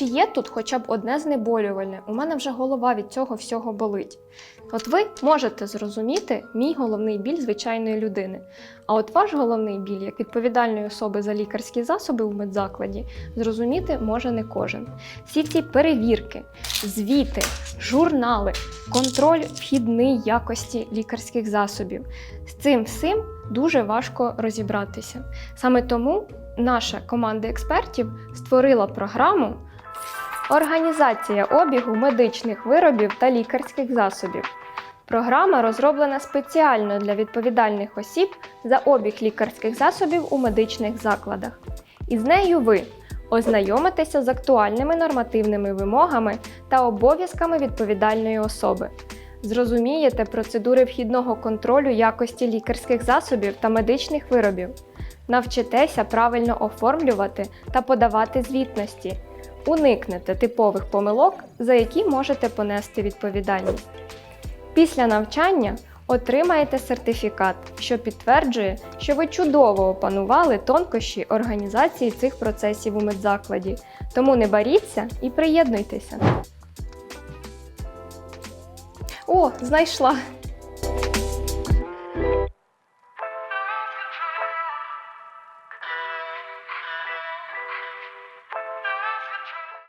Чи є тут хоча б одне знеболювальне? У мене вже голова від цього всього болить. От ви можете зрозуміти мій головний біль звичайної людини. А от ваш головний біль, як відповідальної особи за лікарські засоби у медзакладі, зрозуміти може не кожен. Всі ці перевірки, звіти, журнали, контроль вхідної якості лікарських засобів. З цим всім дуже важко розібратися. Саме тому наша команда експертів створила програму Організація обігу медичних виробів та лікарських засобів. Програма розроблена спеціально для відповідальних осіб за обіг лікарських засобів у медичних закладах. І з нею ви ознайомитеся з актуальними нормативними вимогами та обов'язками відповідальної особи. Зрозумієте процедури вхідного контролю якості лікарських засобів та медичних виробів. Навчитеся правильно оформлювати та подавати звітності. Уникнете типових помилок, за які можете понести відповідальність. Після навчання отримаєте сертифікат, що підтверджує, що ви чудово опанували тонкощі організації цих процесів у медзакладі. Тому не боріться і приєднуйтеся. О, знайшла!